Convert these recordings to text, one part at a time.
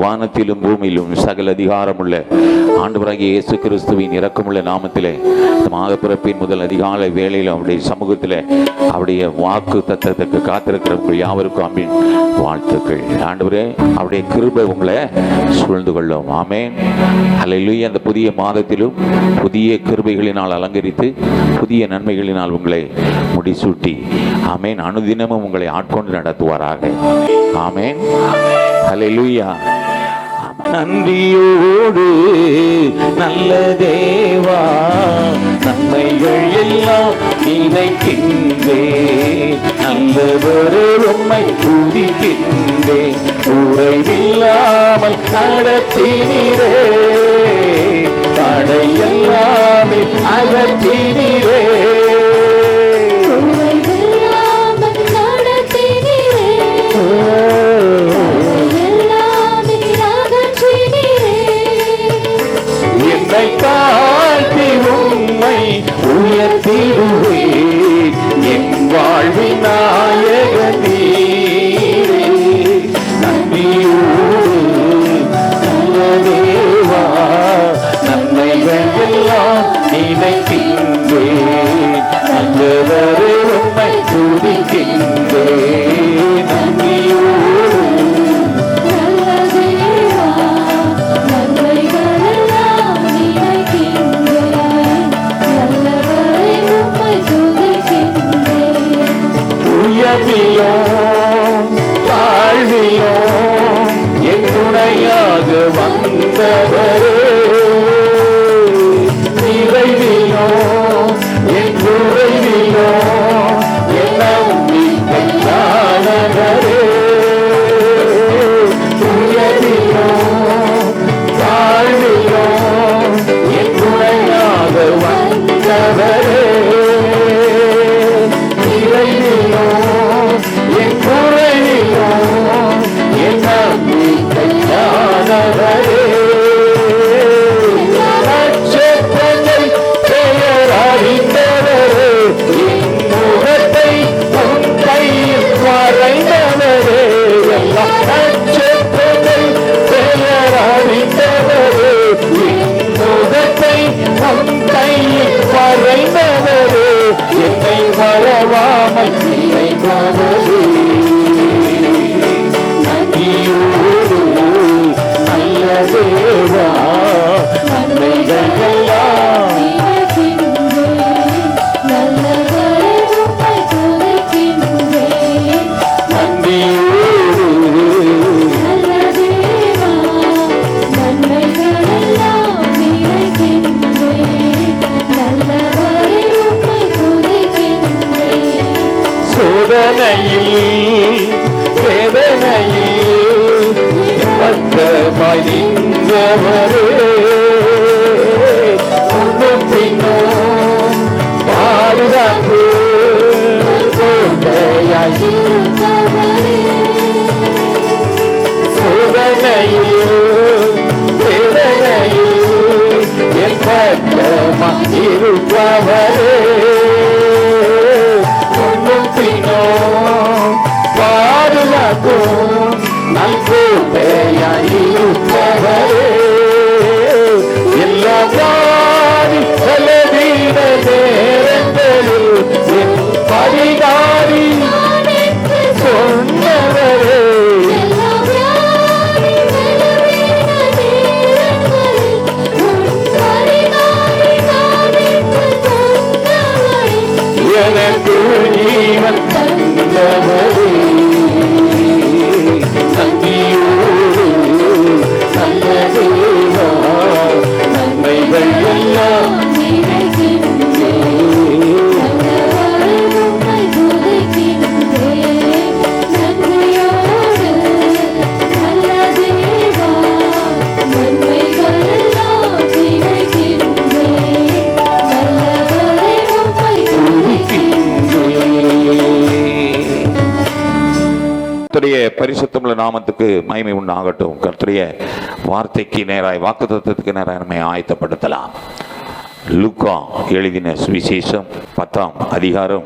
வானத்திலும் பூமியிலும் சகல அதிகாரமுள்ள ஆண்டவராகிய இயேசு கிறிஸ்துவின் இறக்கமுள்ள நாமத்திலே மாதப்பிறப்பின் முதல் அதிகாலை வேலையில் அவருடைய சமூகத்தில் அவருடைய வாக்கு தத்தத்துக்கு காத்திருக்கிறவங்க யாவருக்கும் அம்பின் வாழ்த்துக்கள். ஆண்டவரே அவருடைய கிருபை உங்களை சூழ்ந்து கொள்ளும். ஆமே அலையிலேயே அந்த புதிய மாதத்திலும் புதிய கிருபைகளினால் அலங்கரித்து புதிய நன்மைகளினால் உங்களை முடிசூட்டி ஆமேன். அனுதினமும் உங்களை ஆட்கொண்டு நடத்துவாராக. ஆமேன். அல்லேலூயா நன்றியோடு நல்ல தேவா நன்மைகள் எல்லாம் நினைக்கின்றே. நல்லவரே உம்மை துதிக்கின்றே. குறைவில்லாமல் நடத்தினீரே. தடையெல்லாமே அகற்றினீரே. உயர்விலோ தாழ்விலோ என் துணையாக வந்தவரே நிறைவிலோ என் குறைவிலோ We great பக்கமாய் நின்றவரே முன்னும் பின்னும் பாதுகாப்பு. கோட்டையாய் இருப்பவரே சோதனையில் வேதனையில் என் பக்கமாய் இருப்பவரே முன்னும் பின்னும் பாதுகாக்கும் love. நாமத்துக்கு மகிமை உண்டாகட்டும். கர்த்தருடைய வார்த்தைக்கு நேராய் வாக்குத்தத்தத்துக்கு நேராக நம்மை ஆயத்தப்படுத்தலாம். லுக்கா எழுதின சுவிசேஷம் பத்தாம் அதிகாரம்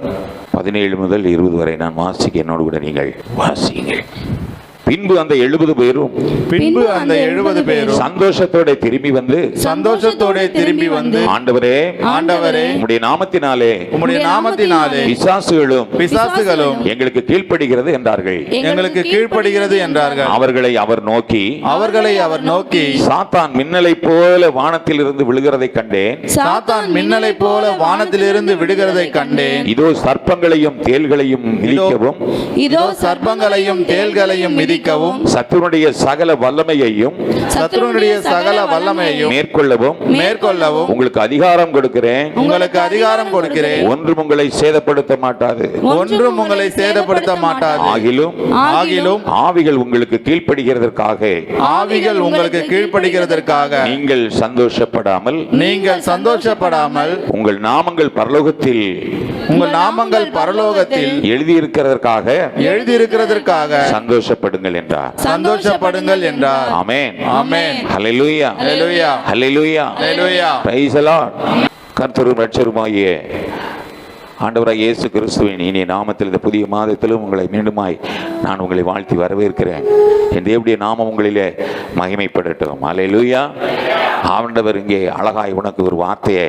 பதினேழு முதல் இருபது வரை நான் வாசிக்க என்னோடு கூட நீங்கள் வாசி பின்பு அந்த எழுபது பேரும் பின்பு அந்த எழுபது பேரும் சந்தோஷத்தோட திரும்பி வந்து சந்தோஷத்தோட திரும்பி வந்து ஆண்டவரே ஆண்டவரே உம்முடைய நாமத்தினாலே உம்முடைய நாமத்தினாலே பிசாசுகளும் பிசாசுகளும் எங்களுக்கு கீழ்ப்படுகிறது என்றார்கள். எங்களுக்கு கீழ்ப்படுகிறது என்றார்கள். அவர்களை அவர் நோக்கி அவர்களை அவர் நோக்கி சாத்தான் மின்னலை போல வானத்தில் இருந்து விழுகிறதை கண்டேன். சாத்தான் மின்னலை போல வானத்திலிருந்து விடுகிறதை கண்டேன். இதோ சர்ப்பங்களையும் தேள்களையும் மிதிக்கவும் இதோ சர்ப்பங்களையும் தேள்களையும் மிதிக்கவும் சத்துருடைய சகல வல்லமையையும் சத்துருனுடைய சகல வல்லமையையும் மேற்கொள்ளவும் மேற்கொள்ளவும் உங்களுக்கு அதிகாரம் கொடுக்கிறேன். உங்களுக்கு அதிகாரம் கொடுக்கிறேன். ஒன்றும் உங்களை சேதப்படுத்த மாட்டாது. ஒன்றும் உங்களை சேதப்படுத்த மாட்டாது. ஆகிலும் ஆகிலும் ஆவிகள் உங்களுக்கு கீழ்ப்படுகிறதற்காக. ஆவிகள் உங்களுக்கு கீழ்ப்படுகிறதற்காக. நீங்கள் சந்தோஷப்படாமல் நீங்கள் சந்தோஷப்படாமல் உங்கள் நாமங்கள் பரலோகத்தில் உங்கள் நாமங்கள் பரலோகத்தில் எழுதியிருக்கிறதற்காக எழுதியிருக்கிறதற்காக சந்தோஷப்படுங்கள். என்றார். சந்தோஷப்படுங்கள் என்றார். ஆமென். ஆமென். ஹalleluya. ஹalleluya. ஹalleluya. ஹalleluya. Praise the lord. கர்த்தரும் ரட்சருமாகிய ஆண்டவராக இயேசு கிறிஸ்துவின் இனிய நாமத்தில் இந்த புதிய மாதத்திலும் உங்களை மீண்டுமாய் நான் உங்களை வாழ்த்தி வரவேற்கிறேன். என் தேவடைய நாமம் உங்களிலே மகிமைப்படட்டும். ஹalleluya ஆண்டவர் இங்கே அழகாய் உனக்கு ஒரு வார்த்தையை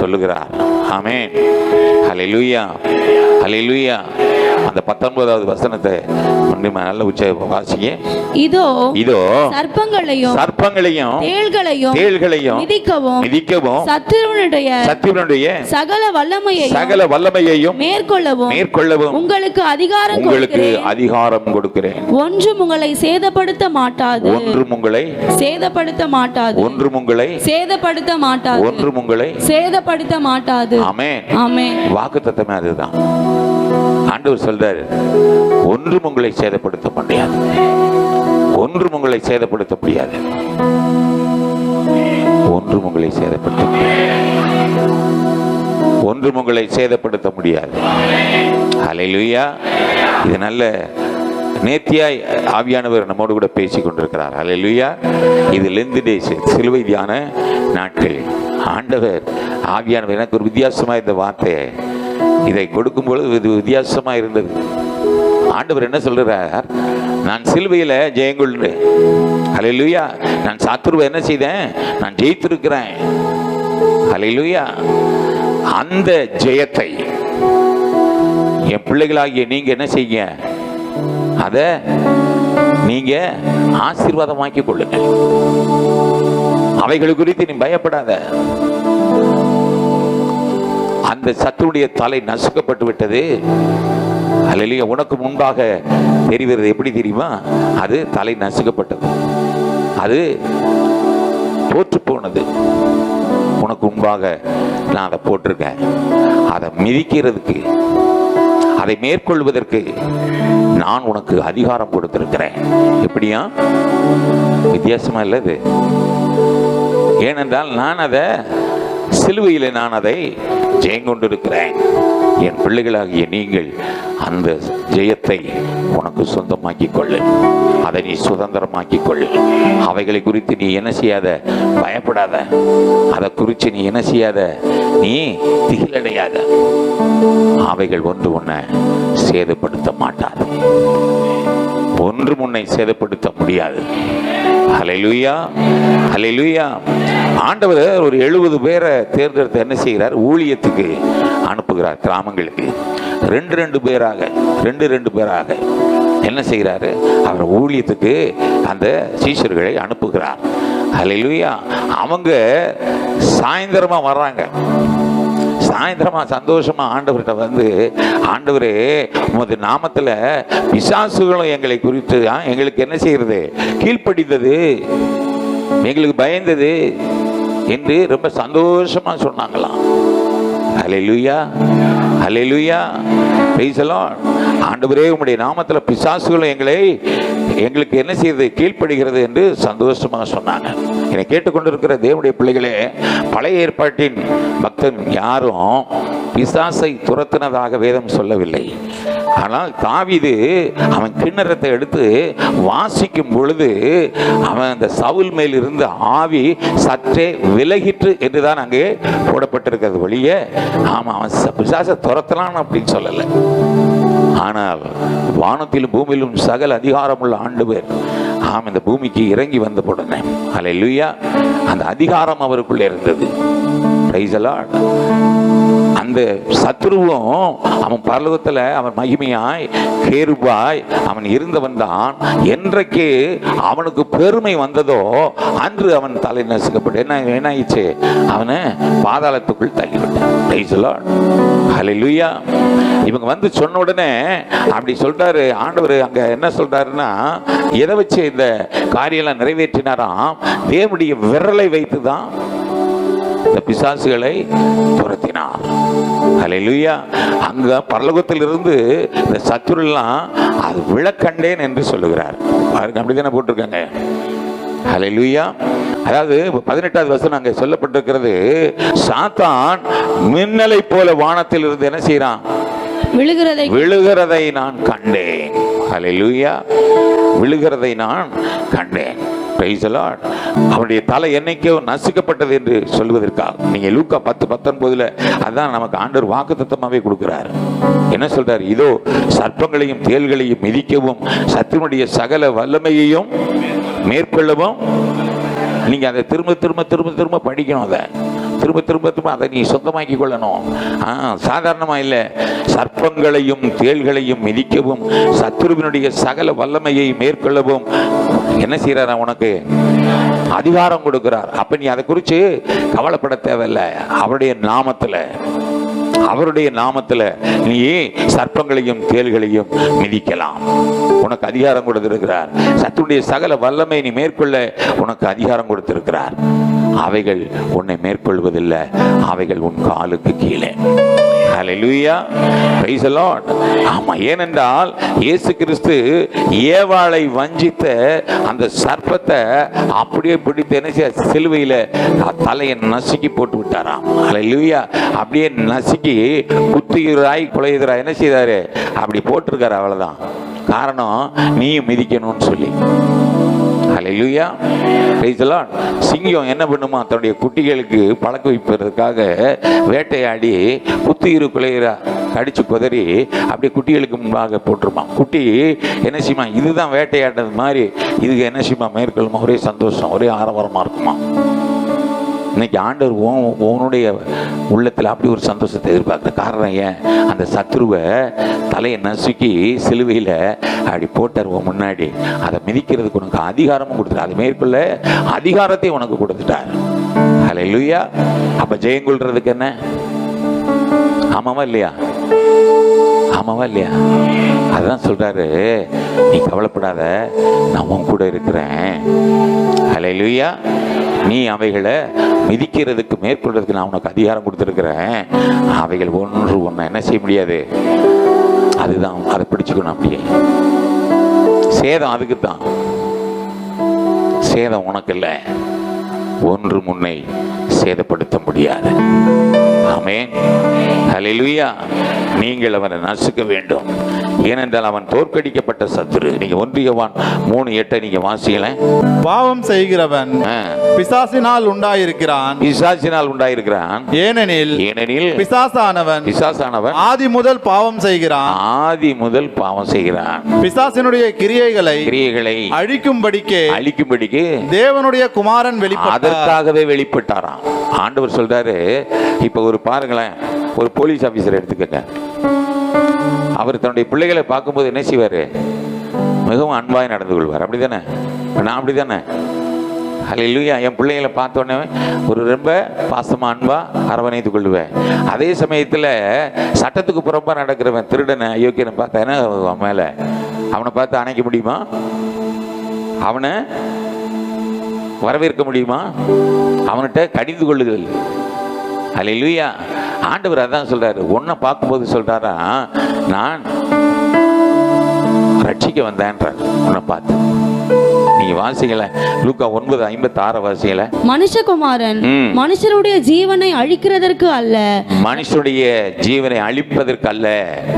சொல்லுகிறார். ஆமென் ஹalleluya ஹalleluya அந்த பத்தொன்பதாவது வசனத்தை நல்ல உச்ச வாசிங்க. இதோ இதோ சர்ப்பங்களையும் சர்ப்பங்களையும் தேள்களையும் தேள்களையும் மிதிக்கவும் மிதிக்கவும் சத்துருவனுடைய சத்தியனுடைய சகல வல்லமையையும் சகல வல்லமையையும் மேற்கொள்ளவும் மேற்கொள்ளவும் உங்களுக்கு அதிகாரம் உங்களுக்கு அதிகாரம் கொடுக்கிறேன். ஒன்றும் உங்களை சேதப்படுத்த மாட்டாது. ஒன்றும் உங்களை சேதப்படுத்த மாட்டாது. ஒன்றும் உங்களை சேதப்படுத்த மாட்டாது. ஒன்றும் உங்களை சேதப்படுத்த மாட்டாது. ஆமென். ஆமென். வாக்கு தத்தமே அதுதான். ஆண்டவர் சொல்றாரு ஒன்றும் உங்களை சேதப்படுத்த முடியாது. ஒன்றும் உங்களை சேதப்படுத்த முடியாது. ஒன்றும் உங்களை சேதப்படுத்த முடியாது. ஒன்றும் உங்களை சேதப்படுத்த முடியாது. அலையிலுயா இது நல்ல நேர்த்தியாய் ஆவியானவர் நம்மோடு கூட பேசி கொண்டிருக்கிறார். அலையிலுயா இது லெந்து டேஸ் சிலுவை தியான நாட்கள். ஆண்டவர் ஆவியானவர் எனக்கு ஒரு வித்தியாசமாக இந்த வார்த்தையை இதை கொடுக்கும் பொழுது இது வித்தியாசமாக இருந்தது. ஆண்டவர் என்ன சொல்றார்? நான் சிலுவையில் ஜெயங்கொள்ளு அலையிலுயா நான் சாத்துருவை என்ன செய்தேன்? நான் ஜெயித்திருக்கிறேன். அலையிலுயா அந்த ஜெயத்தை என் பிள்ளைகளாகிய நீங்க என்ன செய்யுங்க? அத நீங்க ஆசீர்வாதமாக்கி கொள்ளுங்க அவைகள் குறித்து நீ பயப்படாத. அந்த சத்துடைய தலை நசுக்கப்பட்டு விட்டது. அல்லையா உனக்கு முன்பாக தெரிவது எப்படி தெரியுமா? அது தலை நசுக்கப்பட்டது. அது தோற்று போனது. உனக்கு முன்பாக நான் அதை போட்டிருக்கேன். அதை மிதிக்கிறதுக்கு அதை மேற்கொள்வதற்கு நான் உனக்கு அதிகாரம் கொடுத்திருக்கிறேன். எப்படியா? வித்தியாசமா இல்லை இது? ஏனென்றால் நான் அதை சிலுவையில் நான் அதை ஜெயங்கொண்டிருக்கிறேன். என் பிள்ளைகளாகிய நீங்கள் அந்த ஜெயத்தை உனக்கு சொந்தமாக்கிக் கொள்ளு அதை நீ சுதந்திரமாக்கி கொள்ளு அவைகளை குறித்து நீ என்ன செய்யாத? பயப்படாத. அதை குறித்து நீ என்ன செய்யாத? நீ திகிலடையாத. அவைகள் ஒன்று உன்னை சேதப்படுத்த மாட்டாது. ஒன்று உன்னை சேதப்படுத்த முடியாது. ஹalleluya ஹalleluya. ஆண்டவர் ஒரு எழுபது பேரை தேர்ந்தெடுத்து என்ன செய்கிறார்? ஊழியத்துக்கு அனுப்புகிறார் கிராமங்களுக்கு. ரெண்டு ரெண்டு பேராக ரெண்டு ரெண்டு பேராக என்ன செய்கிறாரு? அவர் ஊழியத்துக்கு அந்த சீஷர்களை அனுப்புகிறார். ஹalleluya. அவங்க சாயந்தரமாக வர்றாங்க. சாயந்தரமா சந்தோஷமா ஆண்டவர்கிட்ட வந்து ஆண்டவரே உமது நாமத்துல பிசாசுகளும் எங்களை குறித்து எங்களுக்கு என்ன செய்யறது? கீழ்ப்படிந்தது எங்களுக்கு பயந்தது என்று ரொம்ப சந்தோஷமா சொன்னாங்களாம். அலையிலுயா அலையிலுயா பேசலாம் ஆண்டவரே உங்களுடைய நாமத்துல பிசாசுகளும் எங்களை எங்களுக்கு என்ன செய்யறது கீழ்ப்படுகிறது என்று சந்தோஷமாக சொன்னாங்க. என்னை கேட்டுக்கொண்டிருக்கிற தேவனுடைய பிள்ளைகளே பழைய ஏற்பாட்டின் பக்தன் யாரும் பிசாசை துரத்தினதாக வேதம் சொல்லவில்லை. ஆனால் தாவிது அவன் கிண்ணறத்தை எடுத்து வாசிக்கும் பொழுது அவன் அந்த சவுல் மேல் இருந்த ஆவி சற்றே விலகிற்று என்றுதான் அங்கே போடப்பட்டிருக்கிறது வழியே ஆமாம் அவன் ச- பிசாசை துரத்தலான்னு அப்படின்னு சொல்லலை. ஆனால் வானத்திலும் பூமியிலும் சகல அதிகாரமுள்ள ஆண்டவர் ஆம் இந்த பூமிக்கு இறங்கி வந்த உடனே அலை லுய்யா அந்த அதிகாரம் அவருக்குள்ளே இருந்தது Praise. அந்த சத்ருவும் அவன் பரலோகத்தில் அவன் மகிமையாய் கேருபாய் அவன் இருந்தவன் தான். என்றைக்கு அவனுக்கு பெருமை வந்ததோ அன்று அவன் தலை நசுக்கப்பட்டு என்ன என்ன ஆயிடுச்சு? அவனை பாதாளத்துக்குள் தள்ளிவிட்டான். Praise the இவங்க வந்து சொன்ன உடனே அப்படி சொல்றாரு ஆண்டவர் அங்க என்ன சொல்றாருன்னா எதை வச்சு இந்த காரியெல்லாம் நிறைவேற்றினாராம்? தேவனுடைய விரலை வைத்து தான் இந்த பிசாசுகளை துரத்தினார் ஹalleluya. அங்க பரலோகத்திலிருந்து இந்த சத்துருலாம் அது விழக்கண்டேன் என்று சொல்லுகிறார். பாருங்க அப்படிதானே போட்டிருக்காங்க. ஹalleluya. அதாவது பதினெட்டாவது வசனம் அங்கே சொல்லப்பட்டிருக்கிறது சாத்தான் மின்னலை போல வானத்தில் இருந்து என்ன செய்யறான் விழுகிறதை விழுகிறதை நான் கண்டேன். ஹalleluya. விழுகிறதை நான் கண்டேன். Praise அவனுடைய அவருடைய தலை என்னைக்கோ நசுக்கப்பட்டது என்று சொல்வதற்காக நீங்க லூக்கா பத்து பத்தொன்பதுல அதான் நமக்கு ஆண்டவர் வாக்கு கொடுக்கிறார். என்ன சொல்றார்? இதோ சர்ப்பங்களையும் தேள்களையும் மிதிக்கவும் சத்தினுடைய சகல வல்லமையையும் மேற்கொள்ளவும். நீங்க அதை திரும்ப திரும்ப திரும்ப திரும்ப படிக்கணும் அதை. திரும்ப திரும்ப திரும்ப அதை நீ சொந்தமாக்கி கொள்ளணும். ஆ சாதாரணமா இல்லை. சர்ப்பங்களையும் தேள்களையும் மிதிக்கவும் சத்ருவினுடைய சகல வல்லமையை மேற்கொள்ளவும் என்ன செய்யறாரா உனக்கு? அதிகாரம் கொடுக்கிறார். அப்ப நீ அதை குறித்து கவலைப்பட தேவையில்லை. அவருடைய நாமத்துல அவருடைய நாமத்துல நீ சர்ப்பங்களையும் தேள்களையும் மிதிக்கலாம். உனக்கு அதிகாரம் கொடுத்திருக்கிறார். சத்துடைய சகல வல்லமை நீ மேற்கொள்ள உனக்கு அதிகாரம் கொடுத்திருக்கிறார். அவைகள் உன்னை மேற்கொள்வதில்லை. அவைகள் உன் காலுக்கு கீழே. ஹலெலுயா praise the ஆமாம் ஏனென்றால் இயேசு கிறிஸ்து ஏவாளை வஞ்சித்த அந்த சர்ப்பத்தை அப்படியே பிடித்து என்ன செய்ய சிலுவையில் தலையை நசுக்கி போட்டு விட்டாராம். ஹலெலுயா அப்படியே நசுக்கி குத்துகிறாய் குலையுகிறாய் என்ன செய்தாரு? அப்படி போட்டிருக்காரு அவ்வளோதான் காரணம் நீயும் மிதிக்கணும்னு சொல்லி. ஹalleluya. Praise சிங்கம் என்ன பண்ணுமா? தன்னுடைய குட்டிகளுக்கு பழக்க வைப்பதற்காக வேட்டையாடி புத்துயிர் குலையிற கடிச்சு குதறி அப்படியே குட்டிகளுக்கு முன்பாக போட்டுருமா குட்டி என்ன செய்யுமா? இதுதான் வேட்டையாடுறது மாதிரி. இதுக்கு என்ன செய்யுமா? மேற்கொள்ளுமா? ஒரே சந்தோஷம் ஒரே ஆரவாரமாக இருக்குமா? இன்னைக்கு ஆண்டவர் உன்னுடைய உள்ளத்தில் அப்படி ஒரு சந்தோஷத்தை எதிர்பார்க்குற காரணம் ஏன்? அந்த சத்ருவை தலையை நசுக்கி சிலுவையில் அப்படி போட்டார் உன் முன்னாடி. அதை மிதிக்கிறதுக்கு உனக்கு அதிகாரமும் கொடுத்துட்டார். அது மேற்கொள்ள அதிகாரத்தை உனக்கு கொடுத்துட்டார். அலை இல்லையா அப்போ ஜெயம் கொள்றதுக்கு என்ன? ஆமாவா இல்லையா? ஆமாவா இல்லையா? அதுதான் சொல்றாரு. நீ கவலைப்படாத. நான் உன் கூட இருக்கிறேன். ஹalleluya நீ அவைகளை மிதிக்கிறதுக்கு மேற்கொள்றதுக்கு நான் உனக்கு அதிகாரம் கொடுத்துருக்குறேன். அவைகள் ஒன்று ஒன்று என்ன செய்ய முடியாது? அதுதான் அதை பிடிச்சுக்கணும் அப்படியே. சேதம் அதுக்கு தான் சேதம் உனக்கு இல்லை. ஒன்று முன்னை சேதப்படுத்த முடியாது. ஆமே நீங்கள் அவரை நசுக்க வேண்டும். ஏனென்றால் அவன் தோற்கடிக்கப்பட்ட சத்துரு. நீங்க ஒன்றியவான் மூணு எட்டை நீங்க வாசிக்கலேன் பாவம் செய்கிறவன் பிசாசினால் உண்டாயிருக்கிறான். பிசாசினால் உண்டாயிருக்கிறான். ஏனெனில் ஏனெனில் பிசாசானவன் பிசாசானவன் ஆதி முதல் பாவம் செய்கிறான். ஆதி முதல் பாவம் செய்கிறான். பிசாசினுடைய கிரியைகளை கிரியைகளை அழிக்கும்படிக்கே அழிக்கும்படிக்கு தேவனுடைய குமாரன் வெளிப்பட்டார். அதற்காகவே வெளிப்பட்டாராம். ஆண்டவர் சொல்றாரு இப்ப ஒரு பாருங்களேன் ஒரு போலீஸ் ஆபீசர் எடுத்துக்கங்க. அவர் தன்னுடைய பிள்ளைகளை பார்க்கும்போது என்ன செய்வார்? மிகவும் அன்பாய் நடந்து கொள்வார். அப்படிதானே? தானே நான் அப்படிதானே? அல்ல என் பிள்ளைகளை பார்த்தோன்னே ஒரு ரொம்ப பாசமாக அன்பாக அரவணைத்து கொள்ளுவேன் அதே சமயத்தில் சட்டத்துக்கு புறம்பாக நடக்கிறவன் திருடனை அயோக்கியனை பார்த்தா என்ன அவன் மேலே? அவனை பார்த்து அணைக்க முடியுமா? அவனை வரவேற்க முடியுமா? அவன்கிட்ட கடிந்து கொள்ளுதல். அல்லேலூயா ஆண்டவர் அதான் சொல்றாரு. உன்னை பார்க்கும்போது சொல்றாரா நான் ரட்சிக்க வந்தேன்றார். உன்னை பார்த்து நீங்க வாசிக்கல லூக்கா ஒன்பது ஐம்பத்தி ஆறு வாசிக்கல மனுஷகுமாரன். மனுஷருடைய ஜீவனை அழிக்கிறதற்கு அல்ல. மனுஷனுடைய ஜீவனை அழிப்பதற்கு அல்ல.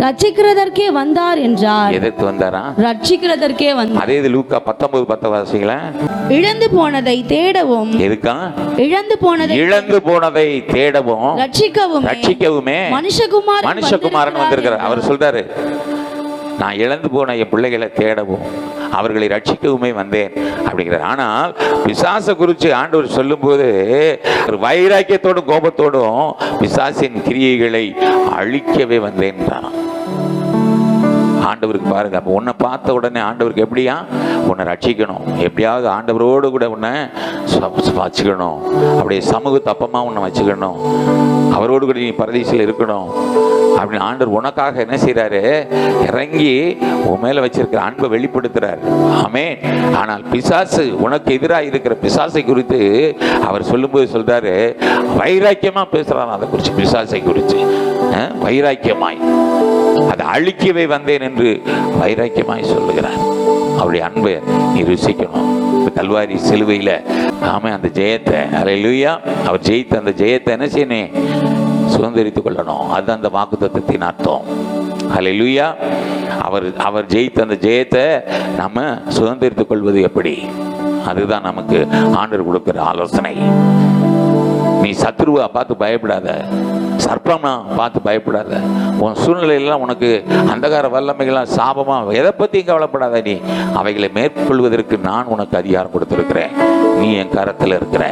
ரட்சிக்கிறதற்கே வந்தார் என்றார். எதற்கு வந்தாரா? ரட்சிக்கிறதற்கே வந்தார். அதே இது லூக்கா பத்தொன்பது பத்த வாசிக்கல இழந்து போனதை தேடவும் எதுக்கா? இழந்து போனதை இழந்து போனதை தேடவும் ரட்சிக்கவும் ரட்சிக்கவுமே மனுஷகுமாரன் மனுஷகுமாரன் வந்திருக்கிறார். அவர் சொல்றாரு நான் இழந்து போன என் பிள்ளைகளை தேடவும் அவர்களை ரட்சிக்கவுமே வந்தேன். அப்படிங்கிறார். ஆனால் பிசாசை குறித்து ஆண்டவர் சொல்லும்போது ஒரு வைராக்கியத்தோடும் கோபத்தோடும் பிசாசின் கிரியைகளை அழிக்கவே வந்தேன்றான் ஆண்டவருக்கு பாருங்க. அப்போ உன்னை பார்த்த உடனே ஆண்டவருக்கு எப்படியா? உன்னை ரட்சிக்கணும். எப்படியாவது ஆண்டவரோடு கூட உன்னை வச்சுக்கணும். அப்படியே சமூக தப்பமாக உன்னை வச்சுக்கணும். அவரோடு கூட நீ பரதீசில் இருக்கணும். அப்படின்னு ஆண்டவர் உனக்காக என்ன செய்கிறாரு இறங்கி உன் மேலே வச்சிருக்கிற அன்பை வெளிப்படுத்துறாரு. ஆமே ஆனால் பிசாசு உனக்கு எதிராக இருக்கிற பிசாசை குறித்து அவர் சொல்லும்போது சொல்கிறாரு வைராக்கியமாக பேசுகிறான் அதை குறித்து பிசாசை குறித்து வைராக்கியமாய். அதை அழிக்கவே வந்தேன் என்று வைராக்கியமாய் சொல்லுகிறார். அவருடைய அன்பை நீ ருசிக்கணும் கல்வாரி சிலுவையில் நாம அந்த ஜெயத்தை அலையிலுயா அவர் ஜெயித்த அந்த ஜெயத்தை என்ன செய்யணும்? சுதந்திரித்துக் கொள்ளணும். அதுதான் அந்த வாக்கு தத்துவத்தின் அர்த்தம். அலையிலுயா அவர் அவர் ஜெயித்த அந்த ஜெயத்தை நம்ம சுதந்திரித்துக் கொள்வது எப்படி? அதுதான் நமக்கு ஆண்டர் கொடுக்கிற ஆலோசனை. நீ சத்ருவா பார்த்து பயப்படாத. சர்ப்பம்னா பார்த்து பயப்படாத. உன் சூழ்நிலையெல்லாம் உனக்கு அந்தகார வல்லமைகள்லாம் சாபமா எதை பற்றியும் கவலைப்படாத நீ. அவைகளை மேற்கொள்வதற்கு நான் உனக்கு அதிகாரம் கொடுத்துருக்கிறேன். நீ என் கரத்தில் இருக்கிற.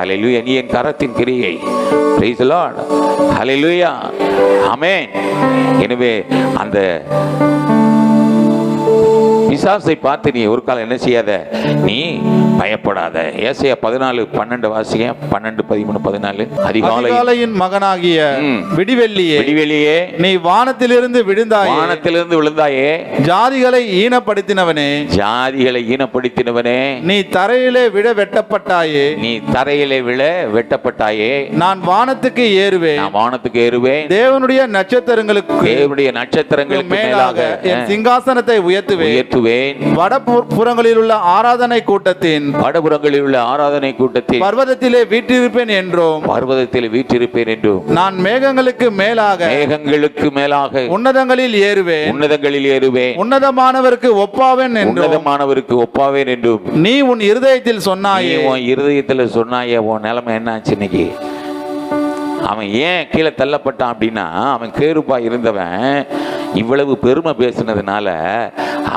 ஹலெலுயா நீ என் கரத்தின் கிரியை. Praise the lord. ஹalleluya எனவே அந்த பிசாசை பார்த்து நீ ஒரு காலம் என்ன செய்யாத? நீ பயப்படாத. ஏசையா பதினாலு பன்னெண்டு வாசிங்க பன்னெண்டு பதிமூணு பதினாலு. அதிகாலை அதிகாலையின் மகனாகிய. விடிவெள்ளியே விடிவெளியே நீ வானத்திலிருந்து விழுந்தாயே. வானத்திலிருந்து விழுந்தாயே. ஜாதிகளை ஈனப்படுத்தினவனே. ஜாதிகளை ஈனப்படுத்தினவனே. நீ தரையிலே விட வெட்டப்பட்டாயே. நீ தரையிலே விழ வெட்டப்பட்டாயே. நான் வானத்துக்கு ஏறுவேன். நான் வானத்துக்கு ஏறுவேன். தேவனுடைய நட்சத்திரங்களுக்கு தேவனுடைய நட்சத்திரங்களுக்கு மேலாக மேலாக என் சிங்காசனத்தை உயர்த்துவேன். உயர்த்துவேன். வடபுறங்களில் உள்ள ஆராதனை கூட்டத்தின் வடபுறங்களில் உள்ள ஆராதனை கூட்டத்தில் பர்வதத்திலே வீற்றிருப்பேன் என்றும் பர்வதத்தில் வீற்றிருப்பேன் என்றும் நான் மேகங்களுக்கு மேலாக மேகங்களுக்கு மேலாக உன்னதங்களில் ஏறுவேன். உன்னதங்களில் ஏறுவேன். உன்னதமானவருக்கு ஒப்பாவேன் உன்னதமானவருக்கு ஒப்பாவேன் என்றும் நீ உன் இருதயத்தில் சொன்னாயே உன் இருதயத்துல சொன்னாயே உன் நிலைமை என்ன ஆச்சு இன்னைக்கு? அவன் ஏன் கீழே தள்ளப்பட்டான் அப்படின்னா அவன் கேருப்பா இருந்தவன் இவ்வளவு பெருமை பேசுனதுனால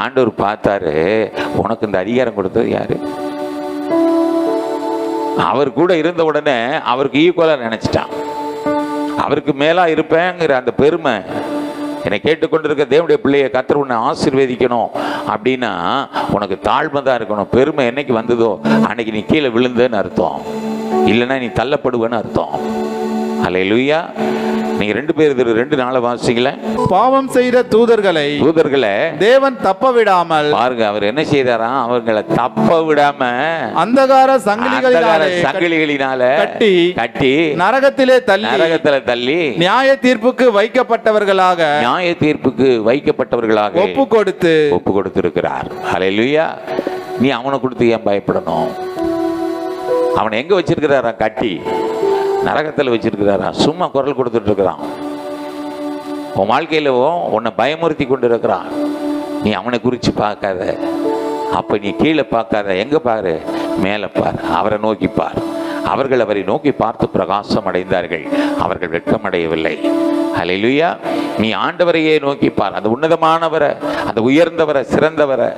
ஆண்டவர் பார்த்தாரு உனக்கு இந்த அதிகாரம் கொடுத்தது யாரு? அவர் கூட இருந்த உடனே அவருக்கு ஈக்குவலாக நினைச்சிட்டான். அவருக்கு மேலா இருப்பேங்கிற அந்த பெருமை என்னை கேட்டுக்கொண்டிருக்க தேவனுடைய பிள்ளையை கத்தர் உன்னை ஆசிர்வதிக்கணும் அப்படின்னா உனக்கு தாழ்மை தான் இருக்கணும். பெருமை என்னைக்கு வந்ததோ அன்னைக்கு நீ கீழே விழுந்தேன்னு அர்த்தம். இல்லைன்னா நீ தள்ளப்படுவேன்னு அர்த்தம். அல்ல நீங்க ரெண்டு பேர் ரெண்டு நாளை வாசிக்கல. பாவம் செய்த தூதர்களை தூதர்களை தேவன் தப்ப விடாமல் பாருங்க அவர் என்ன செய்தாராம்? அவங்களை தப்ப விடாம அந்தகார அந்தகார சங்கிலிகளினாலே சங்கிலிகளினால கட்டி கட்டி நரகத்திலே தள்ளி நரகத்துல தள்ளி நியாய தீர்ப்புக்கு வைக்கப்பட்டவர்களாக நியாய தீர்ப்புக்கு வைக்கப்பட்டவர்களாக ஒப்பு கொடுத்து ஒப்பு கொடுத்திருக்கிறார் ஹalleluya நீ அவனை கொடுத்து ஏன் பயப்படணும்? அவனை எங்க வச்சிருக்கிறாரா கட்டி. நரகத்தில் வச்சிருக்கிறாரா? சும்மா குரல் கொடுத்துட்டு இருக்கிறான் உன் வாழ்க்கையில உன்னை பயமுறுத்தி கொண்டு இருக்கிறான் நீ அவனை குறித்து பார்க்காத. அப்போ நீ கீழே பார்க்காத. எங்க பாரு? மேலே பார். அவரை நோக்கி பார். அவர்கள் அவரை நோக்கி பார்த்து பிரகாசம் அடைந்தார்கள். அவர்கள் வெட்கமடையவில்லை. அலையிலுயா நீ ஆண்டவரையே நோக்கி பார். அந்த உன்னதமானவரை அந்த உயர்ந்தவரை சிறந்தவரை.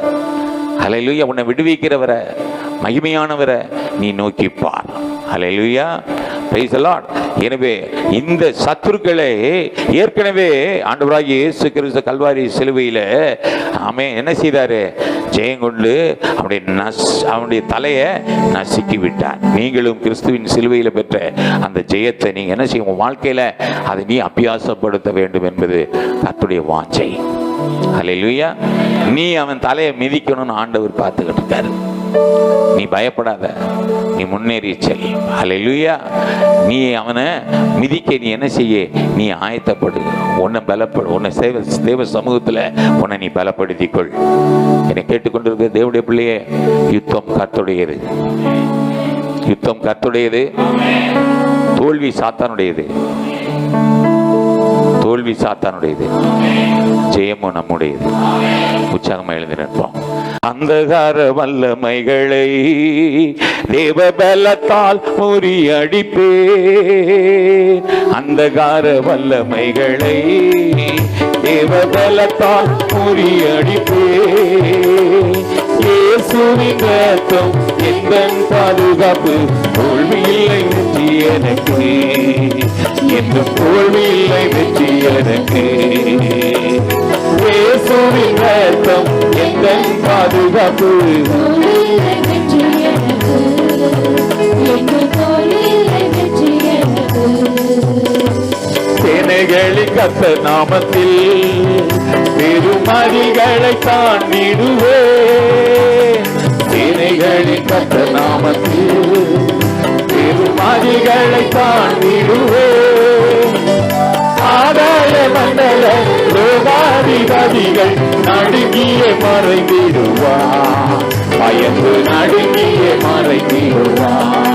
அலையிலுயா உன்னை விடுவிக்கிறவரை மகிமையானவரை நீ நோக்கி பார். அலையிலுயா praise எனவே இந்த சத்துருக்களை ஏற்கனவே ஆண்டவராகிய இயேசு கிறிஸ்து கல்வாரி சிலுவையில் அமே என்ன செய்தாரு? ஜெயம் கொண்டு அவனுடைய நஸ் அவனுடைய தலையை நசுக்கி விட்டான் நீங்களும் கிறிஸ்துவின் சிலுவையில் பெற்ற அந்த ஜெயத்தை நீங்கள் என்ன செய்யும்? வாழ்க்கையில் அதை நீ அபியாசப்படுத்த வேண்டும் என்பது கர்த்தருடைய வாஞ்சை. ஹalleluya. நீ அவன் தலையை மிதிக்கணும்னு ஆண்டவர் பார்த்துக்கிட்டு இருக்காரு நீ பயப்படாத. நீ முன்னேறி செல். ஹalleluya. நீ அவனை மிதிக்க நீ என்ன செய்ய? நீ ஆயத்தப்படு. உன்னை பலப்படு. உன்னை சேவ தேவ சமூகத்தில் உன்னை நீ பலப்படுத்திக் கொள் என்னை கேட்டுக்கொண்டிருக்கிற தேவனுடைய பிள்ளையே யுத்தம் கர்த்தருடையது. யுத்தம் கர்த்தருடையது. தோல்வி சாத்தானுடையது. தோல்வி சாத்தானுடையது. ஜெயமும் நம்முடையது. உற்சாகமாக எழுந்து நிற்போம். அந்தகார வல்லமைகளை தேவ பலத்தால் முறியடிப்பேன். அந்தகார வல்லமைகளை தேவபலத்தால் முறியடிப்பே இயேசுவின் ரத்தம் எந்தன் பாதுகாப்பு? தோல்வி இல்லை வெற்றி எனக்கு. என்று தோல்வி இல்லை வெற்றி எனக்கு இயேசுவின் ரத்தம் எந்தன் பாதுகாப்பு தோல்வியில்லை கத்த நாமத்தில் பெருமதிகளை தாண்டிடுவே கத்த நாமத்தில் பெருமதிகளை தாண்டிடுவே மண்டல லோகாதிபதிகள் நடுங்கிய மறைந்திடுவார் பயந்து நடுங்கிய மண்டல மறைந்திடுவார்.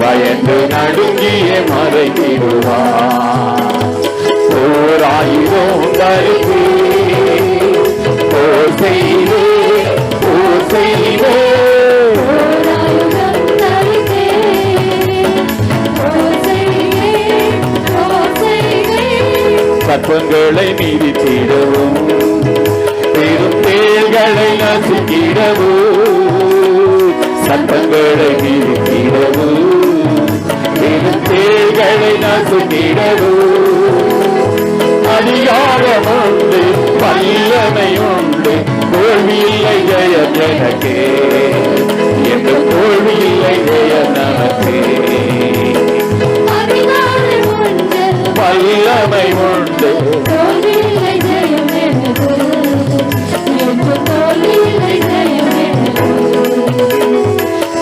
பயந்து நடுங்கிய மறைத்திடுவார் போராயிரம் கருத்து போர் செய்து செய்வேன். சர்ப்பங்களை மீதித்திடவும் பெரும் தேள்களை நசுக்கிடவும் சர்ப்பங்களை மீதித்திடவும் பெரும் தேள்களை நசுக்கிடவும் அதிகாரம் உண்டு வல்லமை உண்டு தோல்வியில்லை ஜெயம் எனக்கே என்று தோல்வியில்லை ஜெயம் நமக்கே வல்லமை உண்டு.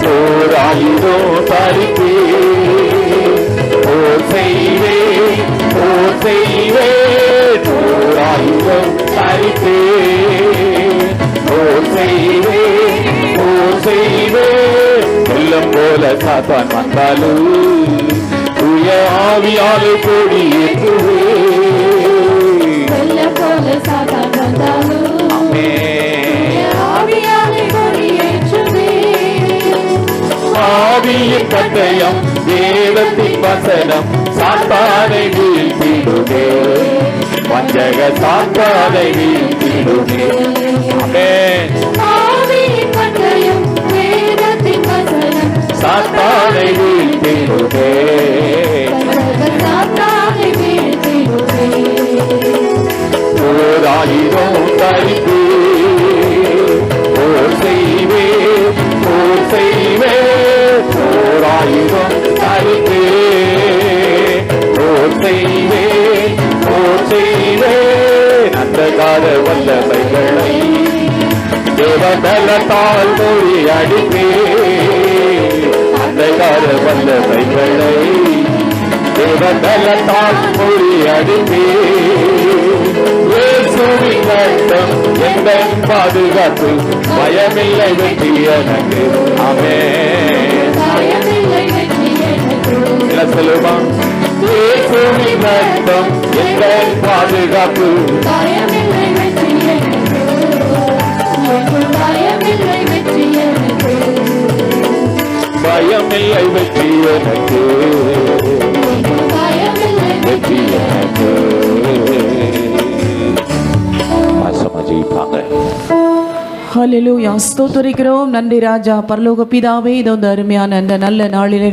போராயிரோ தரிப்பே போர் செய்வே போர் செய்வே. போராயிரோ தரிப்பே போர் செய்வே போர் செய்வே. வெள்ளம் போல சாத்தான் வந்தாலும் வஞ்சக சாத்தானை வீழ்த்திடுமே ஆமென். வல்லமைகளை தேவபலத்தால் மொழி அடிப்பே அந்தகார வல்லமைகளை தேவபலத்தால் மொழி அடிப்பே கட்டம் ரத்தம் எங்கள் பாதுகாப்பு பயமில்லை வெற்றி எனக்கு அமே என்ன சொல்லுமா கட்டம் ரத்தம் எங்கள் பாதுகாப்பு. பயமில்லை வெற்றி எனக்கு. என்று பயமில்லை வெற்றி எனக்கு. பாசமா ஜெயிப்பாங்க. ஹalleluya ஸ்தோத்திரிக்கிறோம். நன்றி ராஜா. பரலோக பிதாவே இது வந்து அருமையான அந்த நல்ல நாளிலே.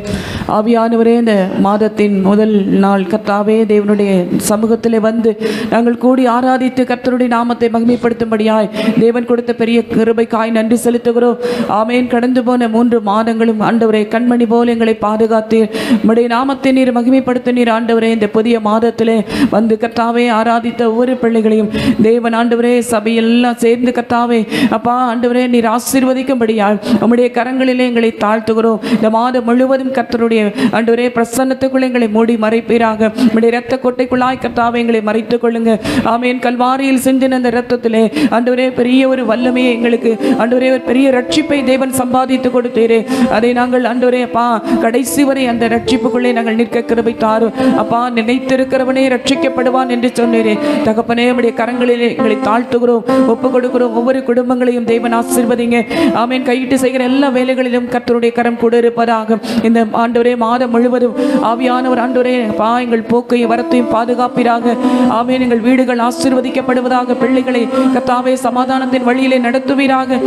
ஆவியானவரே இந்த மாதத்தின் முதல் நாள் கர்த்தாவே தேவனுடைய சமூகத்திலே வந்து நாங்கள் கூடி ஆராதித்து கர்த்தருடைய நாமத்தை மகிமைப்படுத்தும்படியாய் தேவன் கொடுத்த பெரிய கிருபைக்காய் நன்றி செலுத்துகிறோம். ஆமேன். கடந்து போன மூன்று மாதங்களும் ஆண்டவரே கண்மணி போல் எங்களை பாதுகாத்து உம்முடைய நாமத்தை நீர் மகிமைப்படுத்த நீர் ஆண்டவரே. இந்த புதிய மாதத்திலே வந்து கர்த்தாவே ஆராதித்த ஒவ்வொரு பிள்ளைகளையும் தேவன் ஆண்டவரே சபையெல்லாம் சேர்ந்து கர்த்தாவே அப்பா அப்பா ஆண்டவரே நீர் ஆசீர்வதிக்கும்படியால் உம்முடைய கரங்களிலே எங்களை தாழ்த்துகிறோம். இந்த மாதம் முழுவதும் கர்த்தருடைய ஆண்டவரே பிரசன்னத்துக்குள் எங்களை மூடி மறைப்பீராக. உம்முடைய இரத்த கொட்டைக்குள்ளாய் கர்த்தாவை எங்களை மறைத்துக் கொள்ளுங்க. ஆமேன். கல்வாரியில் சிந்தின அந்த இரத்தத்திலே ஆண்டவரே பெரிய ஒரு வல்லமையை எங்களுக்கு ஆண்டவரே ஒரு பெரிய ரட்சிப்பை தேவன் சம்பாதித்து கொடுத்தீரே. அதை நாங்கள் ஆண்டவரே அப்பா கடைசி வரை அந்த ரட்சிப்புக்குள்ளே நாங்கள் நிற்க கிருபை தாரும் அப்பா நினைத்திருக்கிறவனே ரட்சிக்கப்படுவான் என்று சொன்னீரே. தகப்பனே நம்முடைய கரங்களிலே எங்களை தாழ்த்துகிறோம் ஒப்பு கொடுக்கிறோம். ஒவ்வொரு குடும்பங்களையும் தேவன் தேவன் ஆசிர்வதிங்க. ஆமேன். கையிட்டு செய்கிற எல்லா வேலைகளிலும் கர்த்தருடைய கரம் கூட இருப்பதாக. இந்த ஆண்டவரே மாதம் முழுவதும் ஆவியானவர் ஆண்டவரே பா எங்கள் போக்கையும் வரத்தையும் பாதுகாப்பிறாக ஆமேன். எங்கள் வீடுகள் ஆசிர்வதிக்கப்படுவதாக பிள்ளைகளை கத்தாவே சமாதானத்தின் வழியிலே நடத்துவீராக.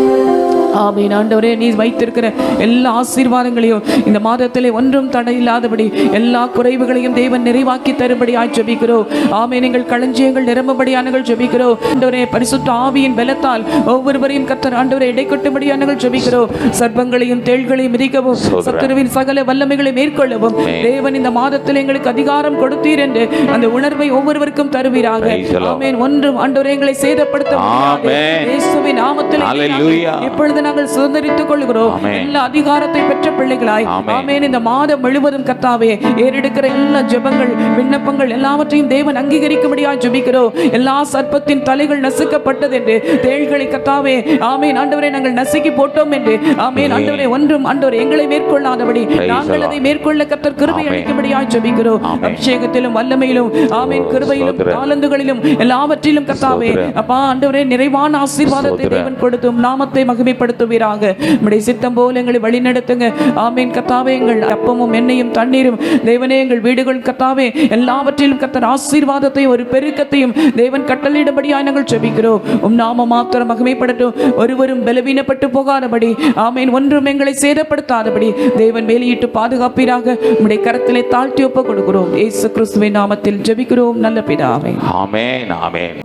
ஆமீன். ஆண்டவரே நீ வைத்திருக்கிற எல்லா ஆசீர்வாதங்களையும் இந்த மாதத்திலே ஒன்றும் தடையில்லாதபடி எல்லா குறைவுகளையும் தேவன் நிறைவாக்கி தரும்படி ஜெபிக்கிறோம் ஆமீன். எங்கள் களஞ்சியங்கள் நிரம்பபடியானங்கள் ஜெபிக்கிறோம் ஆண்டவரே பரிசுத்த ஆவியின் பலத்தால் ஒவ்வொருவரையும் கத்தர் ஆண்டவரை இடைக்கட்டும்படியானங்கள் ஜெபிக்கிறோம். சர்ப்பங்களையும் தேள்களையும் மிதிக்கவும். சத்துருவின் சகல வல்லமைகளை மேற்கொள்ளவும். தேவன் இந்த மாதத்தில் எங்களுக்கு அதிகாரம் கொடுத்தீர் என்று அந்த உணர்வை ஒவ்வொருவருக்கும் தருவீராக. ஆமேன். ஒன்றும் ஆண்டவரே எங்களை சேதப்படுத்த. இயேசுவின் நாமத்தில். இப்பொழுது நாங்கள் சுதந்திரித்துக் கொள்கிறோம். எல்லா அதிகாரத்தை பெற்ற பிள்ளைகளாய். ஆமென். இந்த மாதம் முழுவதும் கர்த்தாவே ஏறெடுக்கிற எல்லா ஜெபங்கள் விண்ணப்பங்கள் எல்லாவற்றையும் தேவன் அங்கீகரிக்கும்படியா ஜெபிக்கிறோம். எல்லா சர்ப்பத்தின் தலைகள் நசுக்கப்பட்டது என்று தேள்களை கர்த்தாவே ஆமென் ஆண்டவரை நாங்கள் நசுக்கி போட்டோம் என்று ஆமென் ஆண்டவரை ஒன்றும் ஆண்டவர் எங்களை மேற்கொள்ளாதபடி நாங்கள் அதை. மேற்கொள்ள கர்த்தர் கிருபை Amen. அளிக்கும்படியா ஜெபிக்கிறோம். அபிஷேகத்திலும் வல்லமையிலும் ஆமென் கிருபையிலும். தாளந்துகளிலும் எல்லாவற்றிலும் கர்த்தாவே ஸ்தோத்திரம். அப்பா ஆண்டவரே நிறைவான ஆசீர்வாதத்தை. தேவன் கொடுத்தும் நாமத்தை மகிமைப்படுத்துவீராக உம்முடைய சித்தம் போல எங்களை வழிநடத்துங்க ஆமீன் கத்தாவே எங்கள் அப்பமும் எண்ணெயும் தண்ணீரும் தேவனே எங்கள் வீடுகள் கத்தாவே எல்லாவற்றிலும் கத்தர் ஆசீர்வாதத்தையும் ஒரு பெருக்கத்தையும் தேவன் கட்டளையிடும்படியாய் நாங்கள் ஜெபிக்கிறோம் உம் நாம மாத்திரம் மகிமைப்படட்டும் ஒருவரும் பலவீனப்பட்டு போகாதபடி ஆமீன் ஒன்றும் எங்களை சேதப்படுத்தாதபடி தேவன் வேலையிட்டு பாதுகாப்பீராக. உடைய கரத்திலே தாழ்த்தி ஒப்பு கொடுக்கிறோம். இயேசு கிறிஸ்துவின் நாமத்தில் ஜெபிக்கிறோம். நல்ல பிதாவே. ஆமேன் ஆமேன்.